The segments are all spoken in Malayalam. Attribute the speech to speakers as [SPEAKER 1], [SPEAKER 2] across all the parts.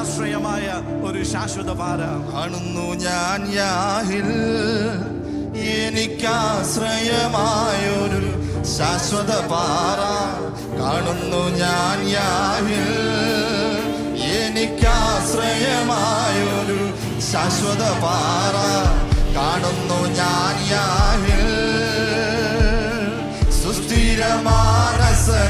[SPEAKER 1] ആശ്രയമായ ഒരു ശാശ്വത പാര
[SPEAKER 2] കാണുന്നു ഞാൻ യാഹിൽ. എനിക്കാശ്രയമായൊരു ശാശ്വത പാറ. കാണുന്നു ഞാൻ യാഹിൽ. എനിക്കാശ്രയമായൊരു ശാശ്വത പാറ. കാണുന്നു ഞാൻ യാഹിൽ. സുസ്ഥിരമാനസ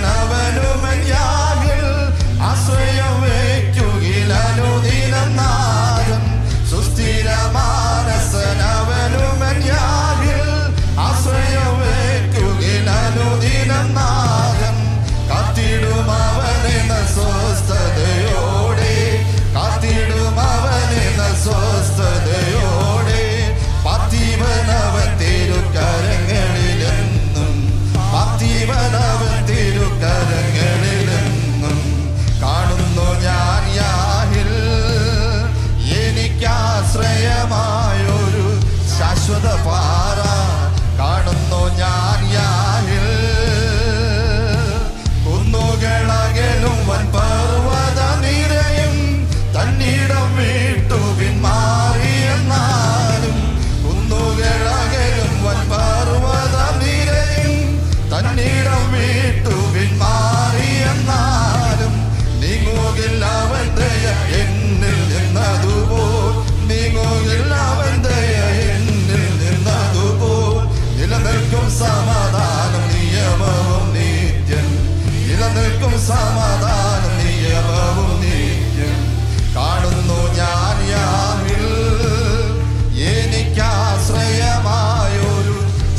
[SPEAKER 2] കാണുന്നു ഞാൻ യാമിൽ.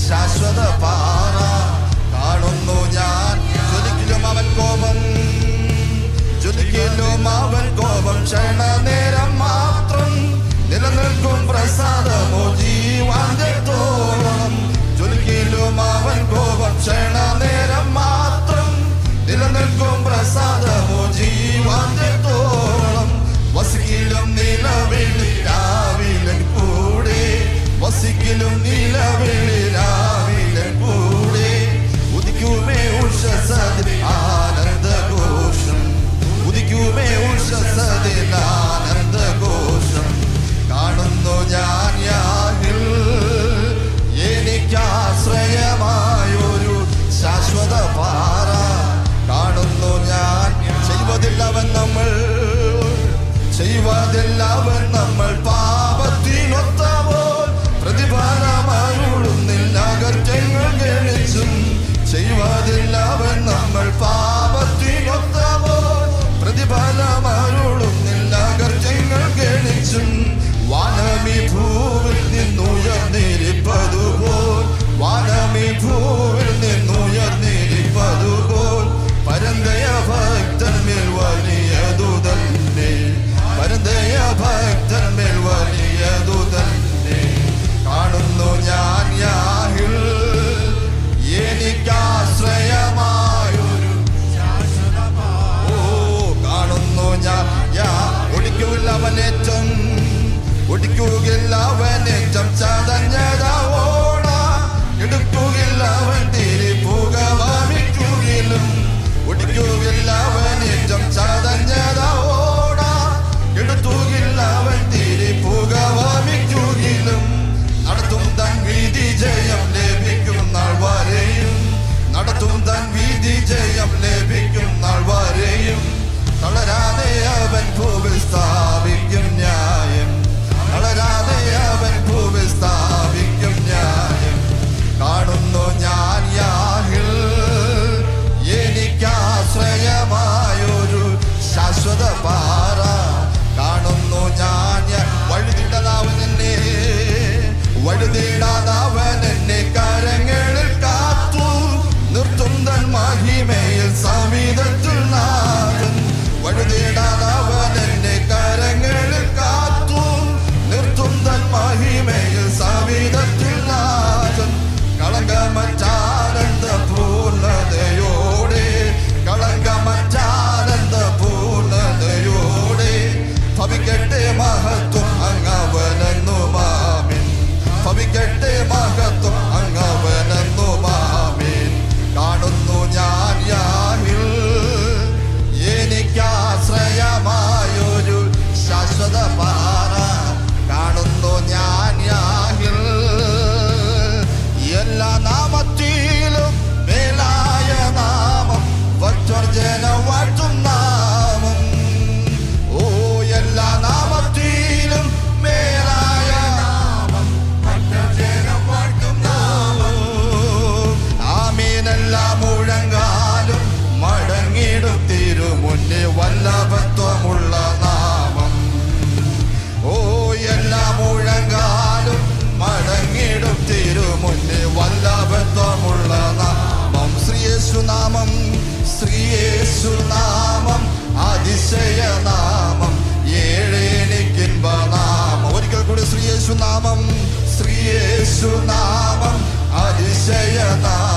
[SPEAKER 2] ശാശ്വത കാണുന്നു ഞാൻ അവൻ കോപം. കോപം. ക്ഷണനേരം മാത്രം നിലനിൽക്കും പ്രസാദമോ ജീവാന്തേ Ilumina Jump out. അതിശയനാമം ഏഴേണിക്കിൻപനാമം ഒരിക്കൽ കൂടി ശ്രീയേശു നാമം ശ്രീയേശു നാമം അതിശയനാമം.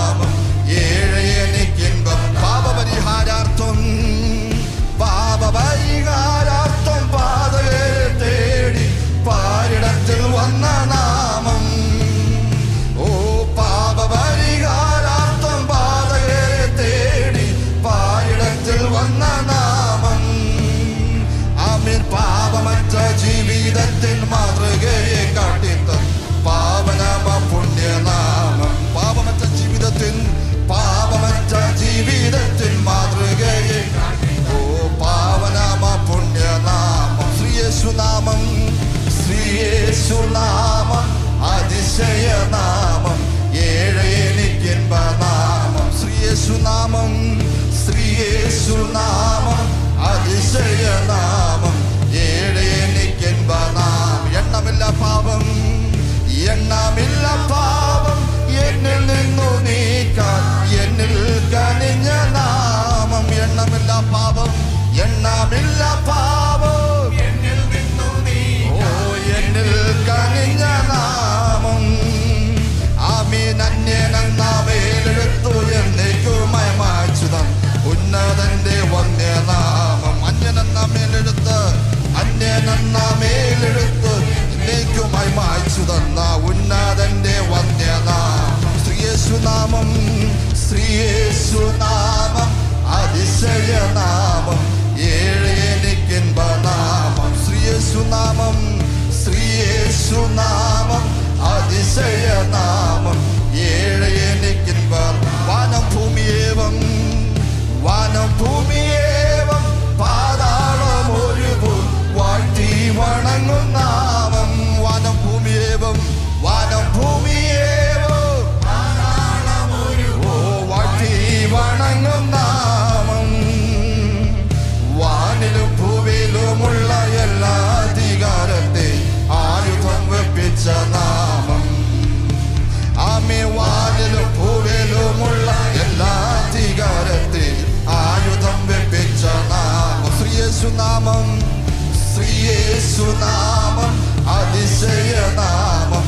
[SPEAKER 2] യേശുനാമം അതിശയനാമം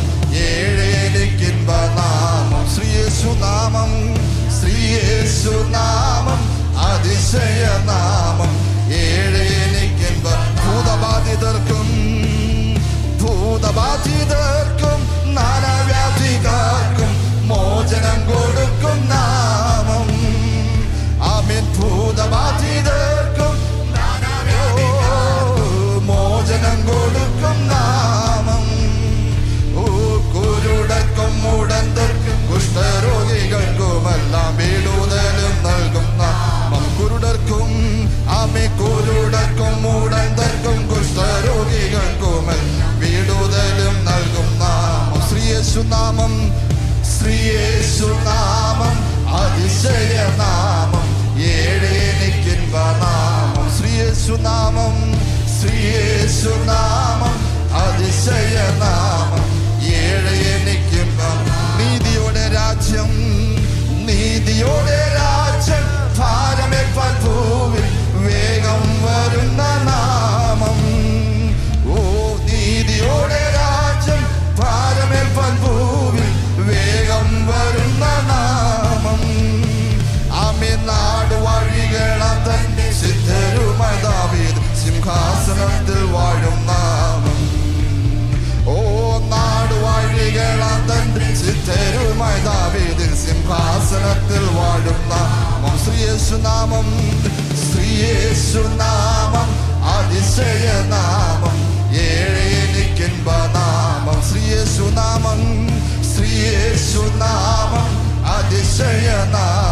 [SPEAKER 2] ഏഴേലിക്കിൻപനാമം ശ്രീ യേശുനാമം ശ്രീ യേശുനാമം അതിശയനാമം. യേശുനാമം ശ്രീ യേശുനാമം അതിശയനാമം ഏഴേനിക്കിൻപനാമം ശ്രീ യേശുനാമം ശ്രീ യേശുനാമം അതിശയനാമം.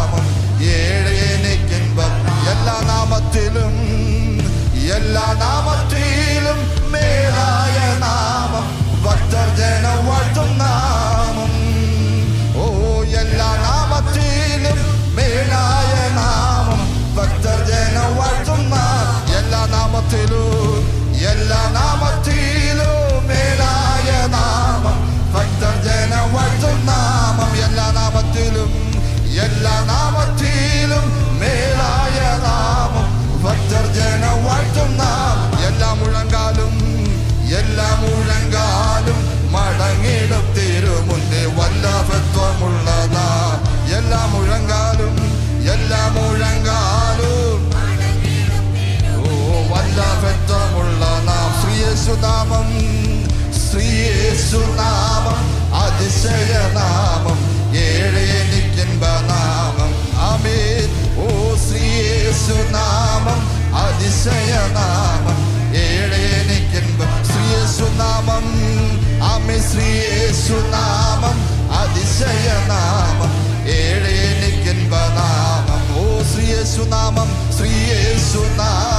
[SPEAKER 2] നാമത്തിലും എല്ലാ നാമത്തിലും മേലായ നാമം ഭക്തർജന വാഴ്ത്തും നാം. എല്ലാ മുഴങ്കാലും എല്ലാ മുഴങ്കാലും മടങ്ങിടും തിരുമുന്നേ വല്ലഭത്വമുള്ള നാം എല്ലാ മുഴങ്കാലും എല്ലാ മുഴങ്കാലും ഓ വല്ലഭത്വമുള്ള നാം ശ്രീയേശുനാമം ശ്രീയേശുനാമം അതിശയനാമം. യേശുനാമം അതിശയനാമം ഏഴേനിക്കുമ്പം ശ്രീയേശുനാമം ശ്രീയേശുനാമം.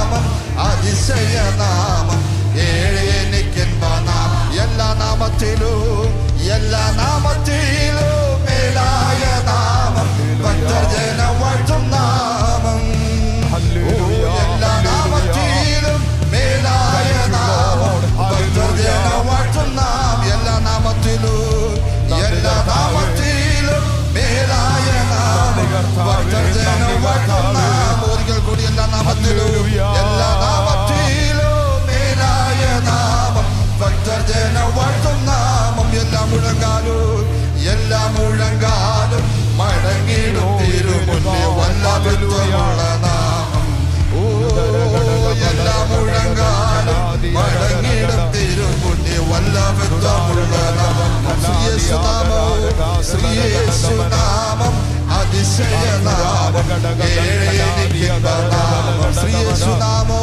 [SPEAKER 2] ശ്രീയേശുനാമം അതിശയനാമം. ഏഴേനിക്കുന്ന നാമം ശ്രീയേശുനാമോ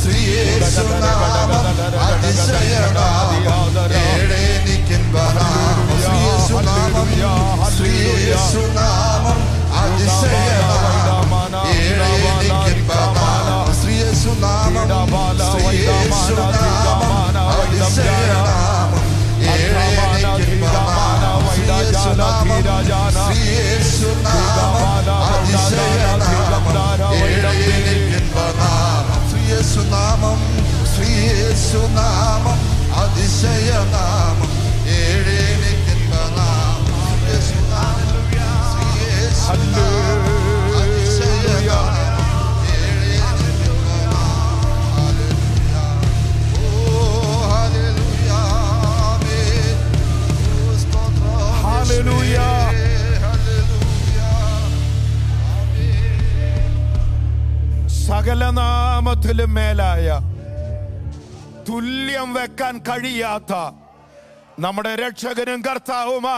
[SPEAKER 2] ശ്രീയേശുനാമം
[SPEAKER 3] Sunama Adishayana തുല്യം വെക്കാൻ കഴിയാത്ത നമ്മുടെ രക്ഷകനും കർത്താവുമാണ്